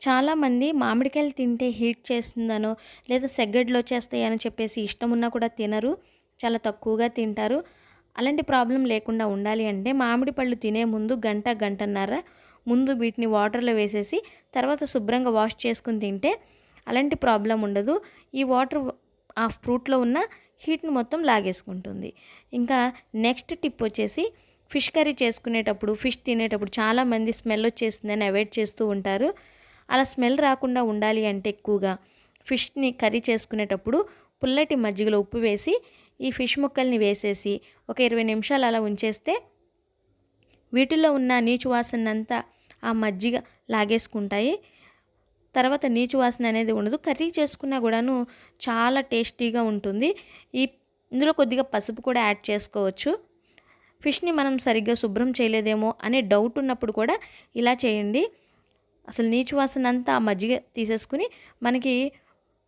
చాలామంది మామిడికాయలు తింటే హీట్ చేస్తుందనో లేదా సెగ్గడ్లు వచ్చేస్తాయి అని చెప్పేసి ఇష్టం ఉన్నా కూడా తినరు. చాలా తక్కువగా తింటారు. అలాంటి ప్రాబ్లం లేకుండా ఉండాలి అంటే మామిడి పళ్ళు తినే ముందు గంట గంటన్నర ముందు వీటిని వాటర్లో వేసేసి తర్వాత శుభ్రంగా వాష్ చేసుకుని తింటే అలాంటి ప్రాబ్లం ఉండదు. ఈ వాటర్ ఆ ఫ్రూట్లో ఉన్న హీట్ని మొత్తం లాగేసుకుంటుంది. ఇంకా నెక్స్ట్ టిప్ వచ్చేసి ఫిష్ కర్రీ చేసుకునేటప్పుడు ఫిష్ తినేటప్పుడు చాలామంది స్మెల్ వచ్చేస్తుందని అవాయిడ్ చేస్తూ ఉంటారు. అలా స్మెల్ రాకుండా ఉండాలి అంటే ఎక్కువగా ఫిష్ని కర్రీ చేసుకునేటప్పుడు పుల్లటి మజ్జిగలో ఉప్పు వేసి ఈ ఫిష్ ముక్కల్ని వేసేసి ఒక ఇరవై నిమిషాలు అలా ఉంచేస్తే వీటిల్లో ఉన్న నీచు వాసన అంతా ఆ మజ్జిగ లాగేసుకుంటాయి. తర్వాత నీచు వాసన అనేది ఉండదు. కర్రీ చేసుకున్నా కూడాను చాలా టేస్టీగా ఉంటుంది. ఈ ఇందులో కొద్దిగా పసుపు కూడా యాడ్ చేసుకోవచ్చు. ఫిష్ని మనం సరిగ్గా శుభ్రం చేయలేదేమో అనే డౌట్ ఉన్నప్పుడు కూడా ఇలా చేయండి. అసలు నీచు వాసన అంతా ఆ మజ్జిగ తీసేసుకుని మనకి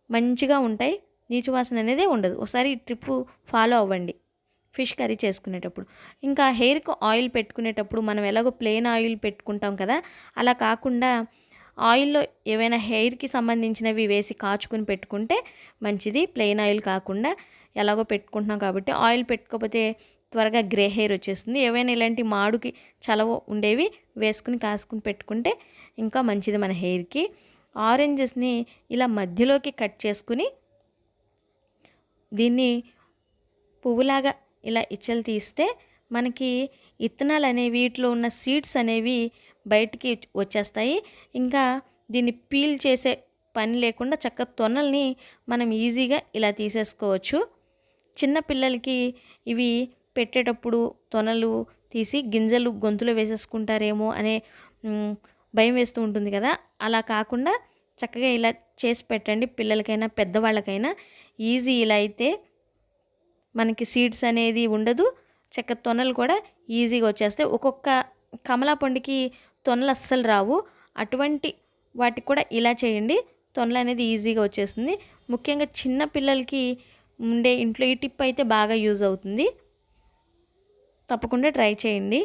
మంచిగా ఉంటాయి. నీచు వాసన అనేది ఉండదు. ఒకసారి ట్రిప్ ఫాలో అవ్వండి. ఫిష్ కర్రీ చేసుకునేటప్పుడు. ఇంకా హెయిర్కి ఆయిల్ పెట్టుకునేటప్పుడు మనం ఎలాగో ప్లెయిన్ ఆయిల్ పెట్టుకుంటాం కదా అలా కాకుండా ఆయిల్లో ఏవైనా హెయిర్కి సంబంధించినవి వేసి కాచుకుని పెట్టుకుంటే మంచిది. ప్లెయిన్ ఆయిల్ కాకుండా ఎలాగో పెట్టుకుంటున్నాం కాబట్టి ఆయిల్ పెట్టుకోకపోతే త్వరగా గ్రే హెయిర్ వచ్చేస్తుంది. ఏవైనా ఇలాంటి మాడుకి చలవ ఉండేవి వేసుకుని కాసుకుని పెట్టుకుంటే ఇంకా మంచిది మన హెయిర్కి. ఆరెంజెస్ని ఇలా మధ్యలోకి కట్ చేసుకుని దీన్ని పువ్వులాగా ఇలా ఇచ్చలు తీస్తే మనకి ఇత్తనాలు అనేవి వీటిలో ఉన్న సీడ్స్ అనేవి బయటికి వచ్చేస్తాయి. ఇంకా దీన్ని పీల్ చేసే పని లేకుండా చక్క తొనల్ని మనం ఈజీగా ఇలా తీసేసుకోవచ్చు. చిన్న పిల్లలకి ఇవి పెట్టేటప్పుడు తొనలు తీసి గింజలు గొంతులో వేసేసుకుంటారేమో అనే భయం వేస్తూ ఉంటుంది కదా. అలా కాకుండా చక్కగా ఇలా చేసి పెట్టండి పిల్లలకైనా పెద్దవాళ్ళకైనా. ఈజీ ఇలా అయితే మనకి సీడ్స్ అనేది ఉండదు. చక్క తొనలు కూడా ఈజీగా వచ్చేస్తాయి. ఒక్కొక్క కమలా పండుకి తొనలు అస్సలు రావు. అటువంటి వాటికి కూడా ఇలా చేయండి. తొనలు అనేది ఈజీగా వచ్చేస్తుంది. ముఖ్యంగా చిన్న పిల్లలకి ఉండే ఇంట్లో ఈ టిప్ అయితే బాగా యూజ్ అవుతుంది. తప్పకుండా ట్రై చేయండి.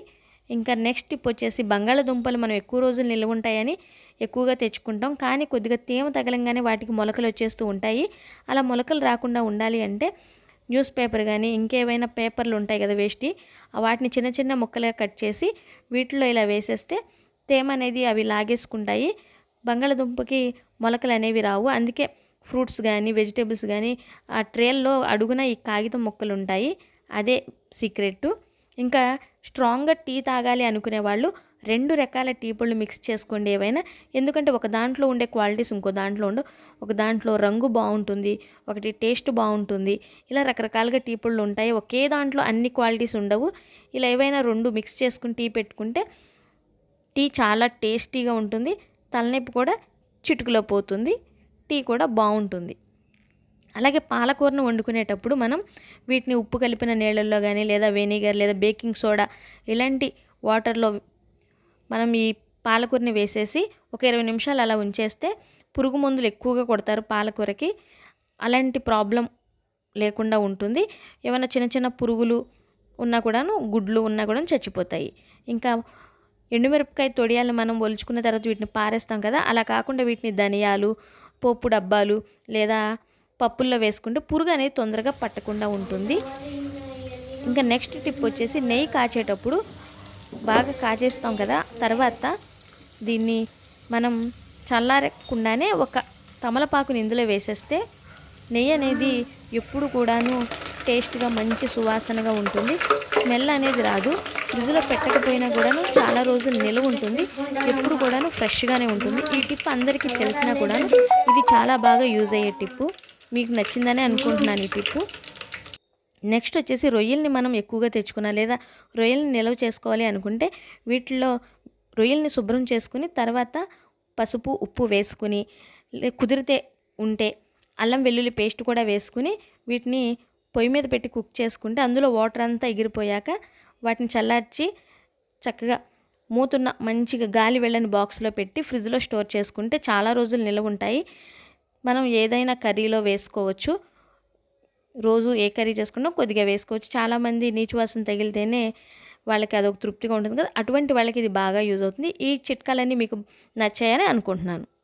ఇంకా నెక్స్ట్ టిప్ వచ్చేసి బంగాళదుంపలు మనం ఎక్కువ రోజులు నిల్వ ఉంటాయని ఎక్కువగా తెచ్చుకుంటాం. కానీ కొద్దిగా తేమ తగలంగానే వాటికి మొలకలు వచ్చేస్తూ ఉంటాయి. అలా మొలకలు రాకుండా ఉండాలి అంటే న్యూస్ పేపర్ కానీ ఇంకేవైనా పేపర్లు ఉంటాయి కదా వేస్టి వాటిని చిన్న చిన్న ముక్కలుగా కట్ చేసి వీటిలో ఇలా వేసేస్తే తేమ అనేది అవి లాగేసుకుంటాయి. బంగాళదుంపకి మొలకలు అనేవి రావు. అందుకే ఫ్రూట్స్ కానీ వెజిటేబుల్స్ కానీ ఆ ట్రేల్లో అడుగున ఈ కాగితం మొక్కలు ఉంటాయి. అదే సీక్రెట్ ఇంకా స్ట్రాంగ్గా టీ తాగాలి అనుకునే వాళ్ళు రెండు రకాల టీ పొళ్ళు మిక్స్ చేసుకోండి ఏవైనా ఎందుకంటే ఒక దాంట్లో ఉండే క్వాలిటీస్ ఇంకో దాంట్లో ఉండవు. ఒక దాంట్లో రంగు బాగుంటుంది ఒకటి టేస్ట్ బాగుంటుంది. ఇలా రకరకాలుగా టీ పొళ్ళు ఉంటాయి. ఒకే దాంట్లో అన్ని క్వాలిటీస్ ఉండవు. ఇలా ఏవైనా రెండు మిక్స్ చేసుకుని టీ పెట్టుకుంటే టీ చాలా టేస్టీగా ఉంటుంది. తలనొప్పి కూడా చిటుకులో పోతుంది. టీ కూడా బాగుంటుంది. అలాగే పాలకూరను వండుకునేటప్పుడు మనం వీటిని ఉప్పు కలిపిన నీళ్ళల్లో కానీ లేదా వెనిగర్ లేదా బేకింగ్ సోడా ఇలాంటి వాటర్లో మనం ఈ పాలకూరని వేసేసి ఒక ఇరవై నిమిషాలు అలా ఉంచేస్తే పురుగు మందులు ఎక్కువగా కొడతారు పాలకూరకి. అలాంటి ప్రాబ్లం లేకుండా ఉంటుంది. ఏమైనా చిన్న చిన్న పురుగులు ఉన్నా కూడాను గుడ్లు ఉన్నా కూడా చచ్చిపోతాయి. ఇంకా ఎండుమిరపకాయ తొడియాలను మనం ఒలుచుకున్న తర్వాత వీటిని పారేస్తాం కదా అలా కాకుండా వీటిని ధనియాలు పోపు డబ్బాలు లేదా పప్పుల్లో వేసుకుంటే పురుగు అనేది తొందరగా పట్టకుండా ఉంటుంది. ఇంకా నెక్స్ట్ టిప్ వచ్చేసి నెయ్యి కాచేటప్పుడు బాగా కాచేస్తాం కదా తర్వాత దీన్ని మనం చల్లారకుండానే ఒక తమలపాకుని ఇందులో వేసేస్తే నెయ్యి అనేది ఎప్పుడు కూడాను టేస్ట్గా మంచి సువాసనగా ఉంటుంది. స్మెల్ అనేది రాదు. ఫ్రిడ్జ్లో పెట్టకపోయినా కూడాను చాలా రోజులు నిలువ ఉంటుంది. ఎప్పుడు కూడాను ఫ్రెష్గానే ఉంటుంది. ఈ టిప్ అందరికీ తెలిసినా కూడాను ఇది చాలా బాగా యూజ్ అయ్యే టిప్పు. మీకు నచ్చిందని అనుకుంటున్నాను ఈ టిప్పు నెక్స్ట్ వచ్చేసి రొయ్యల్ని మనం ఎక్కువగా తెచ్చుకున్నా లేదా రొయ్యల్ని నిల్వ చేసుకోవాలి అనుకుంటే వీటిలో రొయ్యల్ని శుభ్రం చేసుకుని తర్వాత పసుపు ఉప్పు వేసుకుని కుదిరితే ఉంటే అల్లం వెల్లుల్లి పేస్ట్ కూడా వేసుకుని వీటిని పొయ్యి మీద పెట్టి కుక్ చేసుకుంటే అందులో వాటర్ అంతా ఎగిరిపోయాక వాటిని చల్లార్చి చక్కగా మూతున్న మంచిగా గాలి వెళ్ళని బాక్స్లో పెట్టి ఫ్రిడ్జ్లో స్టోర్ చేసుకుంటే చాలా రోజులు నిల్వ ఉంటాయి. మనం ఏదైనా కర్రీలో వేసుకోవచ్చు. రోజు ఏ కర్రీ చేసుకున్నా కొద్దిగా వేసుకోవచ్చు. చాలామంది నీచు వాసన తగిలితేనే వాళ్ళకి అదొక తృప్తిగా ఉంటుంది కదా. అటువంటి వాళ్ళకి ఇది బాగా యూజ్ అవుతుంది. ఈ చిట్కాలన్నీ మీకు నచ్చాయని అనుకుంటున్నాను.